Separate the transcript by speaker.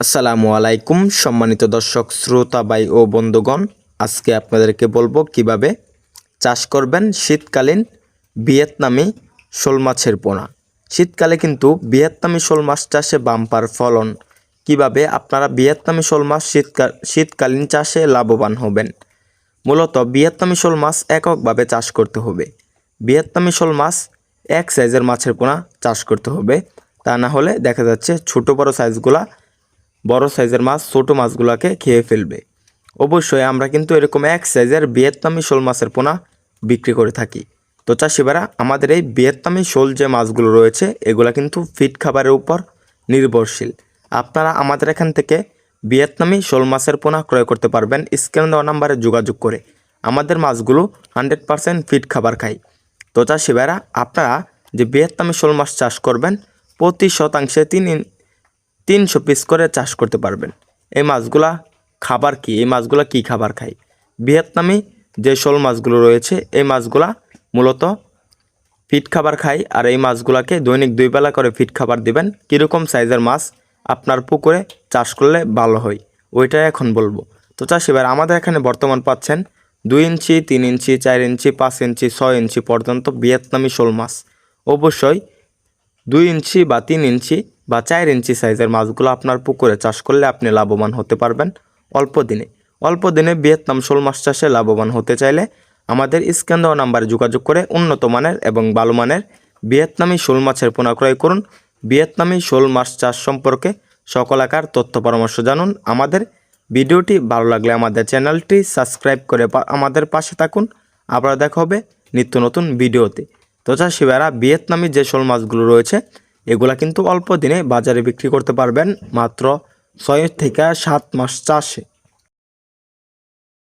Speaker 1: আসসালামু আলাইকুম, সম্মানিত দর্শক, শ্রোতা, ভাই ও বন্ধুগণ। আজকে আপনাদেরকে বলব কীভাবে চাষ করবেন শীতকালীন ভিয়েতনামি শোল মাছের পোনা। শীতকালে কিন্তু ভিয়েতনামি শোল মাছ চাষে বাম্পার ফলন। কীভাবে আপনারা ভিয়েতনামি শোল মাছ শীতকাল শীতকালীন চাষে লাভবান হবেন? মূলত ভিয়েতনামি শোল মাছ এককভাবে চাষ করতে হবে। ভিয়েতনামি শোল মাছ এক সাইজের মাছের পোনা চাষ করতে হবে। তা না হলে দেখা যাচ্ছে ছোটো বড় সাইজগুলা বড় সাইজের মাছ, ছোট মাছগুলোকে খেয়ে ফেলবে। অবশ্যই আমরা কিন্তু এরকম এক সাইজের ভিয়েতনামি শোল মাছের পোনা বিক্রি করে থাকি। তো চাষিবারা আমাদের এই ভিয়েতনামি শোল যে মাছগুলো রয়েছে, এগুলা কিন্তু ফিট খাবারের উপর নির্ভরশীল। আপনারা আমাদের এখান থেকে ভিয়েতনামি শোল মাছের পোনা ক্রয় করতে পারবেন। স্ক্যান দেওয়া নাম্বারে যোগাযোগ করে আমাদের মাছগুলো হান্ড্রেড পারসেন্ট ফিট খাবার খায়। তো চাষিবারা আপনারা যে ভিয়েতনামি শোল মাছ চাষ করবেন, প্রতি শতাংশে তিন তিনশো পিস করে চাষ করতে পারবেন। এই মাছগুলা খাবার কি? এই মাছগুলা কি খাবার খায়? ভিয়েতনামি যে শোল মাছগুলো রয়েছে, এই মাছগুলা মূলত ফিট খাবার খায় আর এই মাছগুলাকে দৈনিক দুই বেলা করে ফিট খাবার দিবেন। কীরকম সাইজের মাছ আপনার পুকুরে চাষ করলে ভালো হয়, ওইটাই এখন বলব। তো চাষ এবার আমাদের এখানে বর্তমান পাচ্ছেন দুই ইঞ্চি, তিন ইঞ্চি, চার ইঞ্চি, পাঁচ ইঞ্চি, ছয় ইঞ্চি পর্যন্ত ভিয়েতনামি শোল মাছ। অবশ্যই দুই ইঞ্চি বা তিন ইঞ্চি বা চার ইঞ্চি সাইজের মাছগুলো আপনার পুকুরে চাষ করলে আপনি লাভবান হতে পারবেন অল্প দিনে। অল্প দিনে ভিয়েতনাম শোল মাছ চাষে লাভবান হতে চাইলে আমাদের স্ক্যান দেওয়া নাম্বারে যোগাযোগ করে উন্নত মানের এবং ভালো মানের ভিয়েতনামি শোল মাছের পোনা ক্রয় করুন। ভিয়েতনামি শোল মাছ চাষ সম্পর্কে সকল আকার তথ্য পরামর্শ জানুন। আমাদের ভিডিওটি ভালো লাগলে আমাদের চ্যানেলটি সাবস্ক্রাইব করে আমাদের পাশে থাকুন। আবার দেখা হবে নিত্য নতুন ভিডিওতে। তো চাষি ভাইরা ভিয়েতনামি যে শোল মাছগুলো রয়েছে এগুলা কিন্তু অল্প দিনে বাজারে বিক্রি করতে পারবেন মাত্র ছয় থেকে সাত মাস চাষে।